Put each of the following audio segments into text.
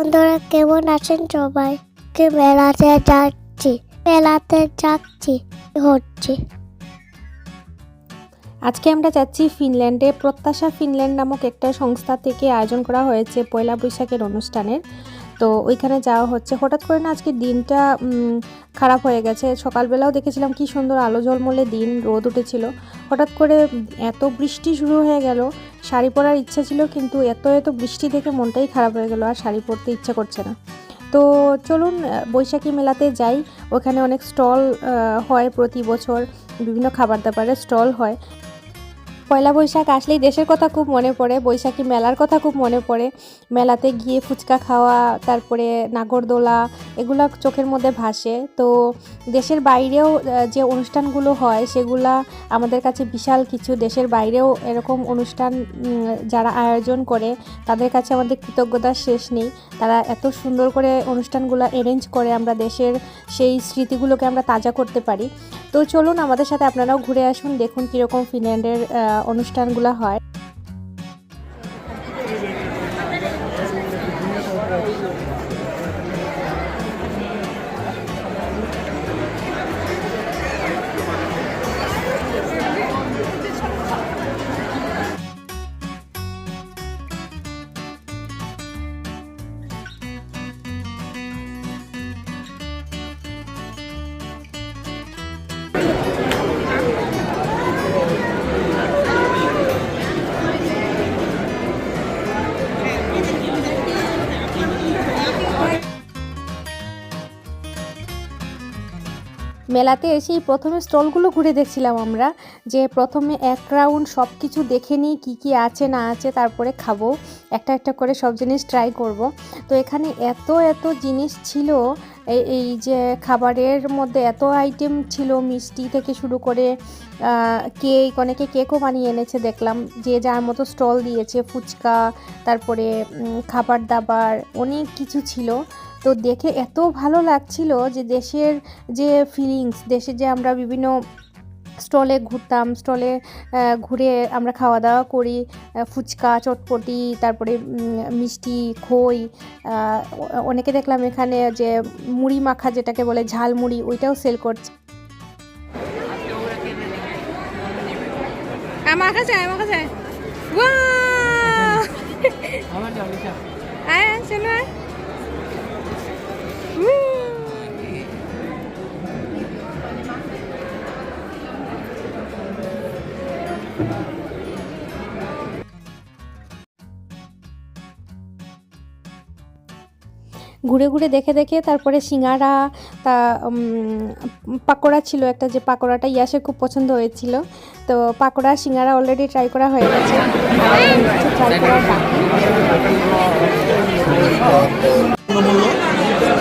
বন্ধুরা, কেমন আছেন সবাই? কে মেলাতে যাচ্ছি মেলাতে যাচ্ছি হচ্ছে? আজকে আমরা যাচ্ছি ফিনল্যান্ডে। প্রত্যাশা ফিনল্যান্ড নামক একটা সংস্থা থেকে আয়োজন করা হয়েছে পয়লা বৈশাখের অনুষ্ঠানের। তো ওইখানে যাওয়া হচ্ছে। হঠাৎ করে না আজকে দিনটা খারাপ হয়ে গেছে। সকালবেলাও দেখেছিলাম কি সুন্দর আলো ঝলমলে দিন, রোদ উঠেছিল। হঠাৎ করে এত বৃষ্টি শুরু হয়ে গেল, শাড়ি পরার ইচ্ছা ছিল কিন্তু এত এত বৃষ্টি দেখে মনটাই খারাপ হয়ে গেল, আর শাড়ি পরতে ইচ্ছা করছে না। তো চলুন বৈশাখী মেলাতে যাই। ওখানে অনেক স্টল হয় প্রতি বছর, বিভিন্ন খাবার দাবারের স্টল হয়। পয়লা বৈশাখ আসলেই দেশের কথা খুব মনে পড়ে, বৈশাখী মেলার কথা খুব মনে পড়ে। মেলাতে গিয়ে ফুচকা খাওয়া, তারপরে নাগরদোলা, এগুলো চোখের মধ্যে ভাসে। তো দেশের বাইরেও যে অনুষ্ঠানগুলো হয়, সেগুলা আমাদের কাছে বিশাল কিছু। দেশের বাইরেও এরকম অনুষ্ঠান যারা আয়োজন করে, তাদের কাছে আমাদের কৃতজ্ঞতার শেষ নেই। তারা এত সুন্দর করে অনুষ্ঠানগুলো অ্যারেঞ্জ করে আমরা দেশের সেই স্মৃতিগুলোকে আমরা তাজা করতে পারি। তো চলুন আমাদের সাথে আপনারাও ঘুরে আসুন, দেখুন কীরকম ফিনল্যান্ডের অনুষ্ঠানগুলো হয়। মেলাতে এসেই প্রথমে স্টলগুলো ঘুরে দেখছিলাম আমরা, যে প্রথমে এক রাউন্ড সব কিছু দেখে নিই কী কী আছে না আছে, তারপরে খাব, একটা একটা করে সব জিনিস ট্রাই করব। তো এখানে এত এত জিনিস ছিল এই যে খাবারের মধ্যে এত আইটেম ছিল, মিষ্টি থেকে শুরু করে কেক অনেকে কেকও বানিয়ে এনেছে দেখলাম, যে যার মতো স্টল দিয়েছে, ফুচকা, তারপরে খাবার দাবার, অনেক কিছু ছিল। তো দেখে এত ভালো লাগছিল যে দেশের যে ফিলিংস দেশে যে আমরা বিভিন্ন স্টলে ঘুরতাম স্টলে ঘুরে আমরা খাওয়া দাওয়া করি ফুচকা চটপটি তারপরে মিষ্টি খই অনেকে দেখলাম এখানে যে মুড়ি মাখা যেটাকে বলে ঝাল মুড়ি ওইটাও সেল করছে। আমার কাছে আমার কাছে আয়। ঘুরে ঘুরে দেখে দেখে তারপরে সিঙ্গারা তা পাকোড়া ছিল একটা যে পাকোড়াটা ইয়াসে খুব পছন্দ হয়েছিল। তো পাকোড়া সিঙ্গারা অলরেডি ট্রাই করা হয়ে গেছে। ট্রাই করা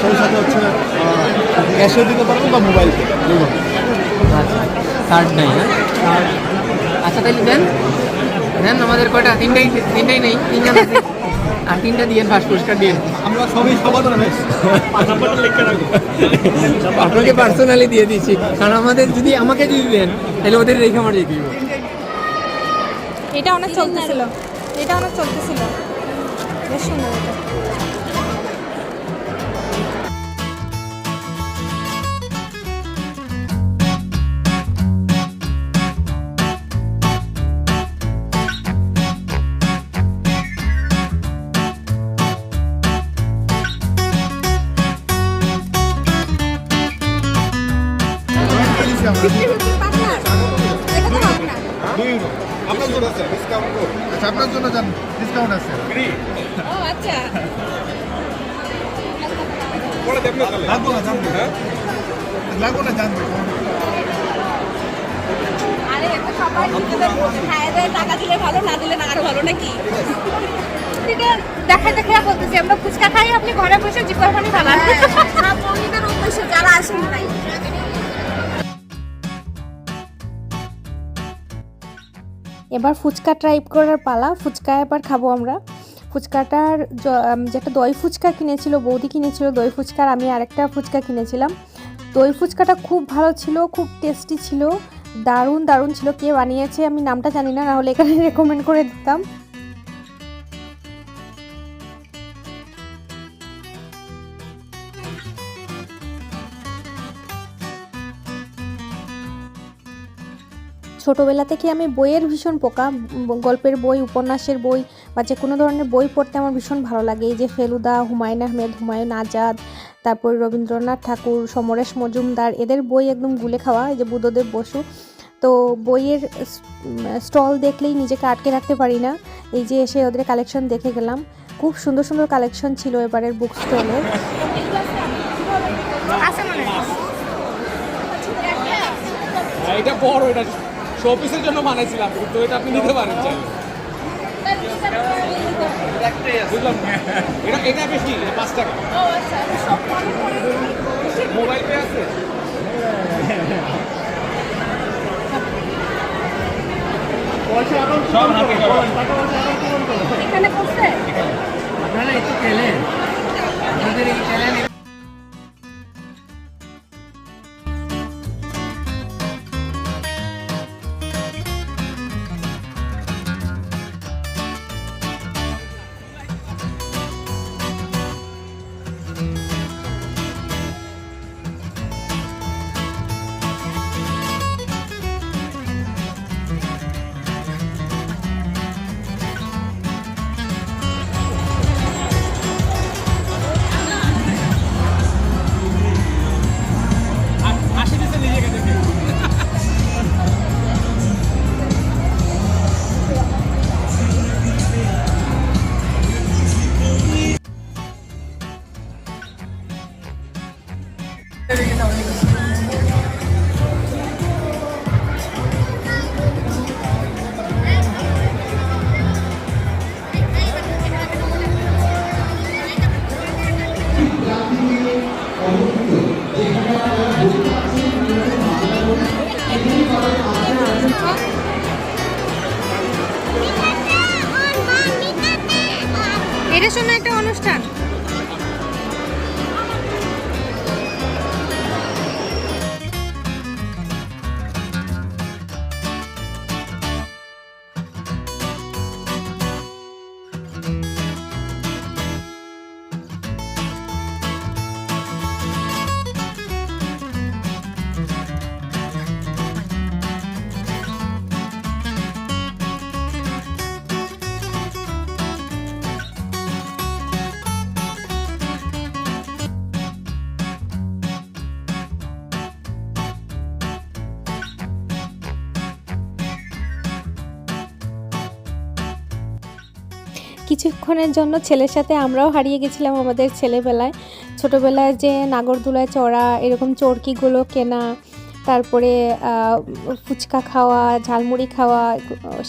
সেই সাথে হচ্ছে ক্যাশও দিতে পারবেন বা মোবাইল কার্ড নাই হ্যাঁ? আচ্ছা তাহলে দেন। দেন আমাদের কয়টা? তিনটাই তিনটাই নেই তিনজন আর তিনটা দিয়ে ফার্স্ট পুরস্কার দিয়ে আমরা সবই সবার আপনাকে পার্সোনালি দিয়ে দিচ্ছি। কারণ আমাদের যদি আমাকে যদি দেন তাহলে ওদের রেখে আমার দিয়ে দিব। এটা অনেক চলতেছিল। এটা অনেক চলতেছিল। বেশ সুন্দর আচ্ছা আপনার জন্য জান ডিসকাউন্ট আছে। ও আচ্ছা। লাগবো না জানব। হ্যাঁ? লাগবো না জানব। আরে এটা সবাই নিজেদের খায় দেয় টাকা দিলে ভালো না দিলে না আরও ভালো নাকি? দেখা দেখে বলতেছি আমরা ফুচকা খাই আপনি ঘরে বসে জিপার পানি বন্ধুদের উদ্দেশ্যে যারা আসেন নাই এবার ফুচকা ট্রাই করার পালা। ফুচকা এবার খাব আমরা। ফুচকাটার যেটা দই ফুচকা কিনেছিল, বৌদি কিনেছিল দই ফুচকার আমি আরেকটা ফুচকা কিনেছিলাম। দই ফুচকাটা খুব ভালো ছিল, খুব টেস্টি ছিল, দারুণ দারুণ ছিল। কে বানিয়েছে আমি নামটা জানি না নাহলে এখানে রেকমেন্ড করে দিতাম। ছোটোবেলা থেকে আমি বইয়ের ভীষণ পোকা গল্পের বই উপন্যাসের বই বা যে কোনো ধরনের বই পড়তে আমার ভীষণ ভালো লাগে। এই যে ফেলুদা হুমায়ুন আহমেদ হুমায়ুন আজাদ তারপর রবীন্দ্রনাথ ঠাকুর সমরেশ মজুমদার এদের বই একদম গুলে খাওয়া এই যে বুদ্ধদেব বসু। তো বইয়ের স্টল দেখলেই নিজেকে আটকে রাখতে পারি না। এই যে এসে ওদের কালেকশন দেখে গেলাম। খুব সুন্দর সুন্দর কালেকশন ছিল এবারের বুক স্টলে। মানে হ্যাঁ, এটা বড় এটা শোপিসের জন্য বানাইছিলাম কিন্তু এটা আপনি নিতে পারেন চাইলে। বুঝলাম? এটা এটা বেশি পাঁচ টাকা। মোবাইল পে আছে? সব হাতে। এখানে করছে? আপনারা একটু খেলেন। আপনাদের এই খেলেন একটা অনুষ্ঠান। কিছুক্ষণের জন্য ছেলের সাথে আমরাও হারিয়ে গেছিলাম আমাদের ছেলেবেলায়। ছোটোবেলায় যে নাগরদোলায় চড়া, এরকম চরকিগুলো কেনা, তারপরে ফুচকা খাওয়া, ঝালমুড়ি খাওয়া,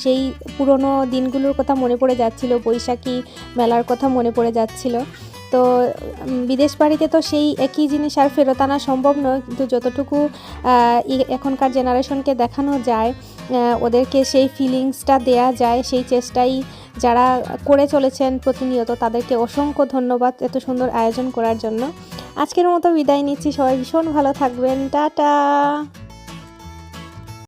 সেই পুরনো দিনগুলোর কথা মনে পড়ে যাচ্ছিল, বৈশাখী মেলার কথা মনে পড়ে যাচ্ছিল। তো বিদেশ বাড়িতে তো সেই একই জিনিস আর ফেরত আনা সম্ভব নয়, কিন্তু যতটুকু এখনকার জেনারেশনকে দেখানো যায় ওদেরকে সেই ফিলিংসটা দেয়া যায়, সেই চেষ্টাই যারা করে চলেছেন প্রতিনিয়ত, তাদেরকে অসংখ্য ধন্যবাদ এত সুন্দর আয়োজন করার জন্য। আজকের মতো বিদায় নিচ্ছি, সবাই ভীষণ ভালো থাকবেন। টাটা!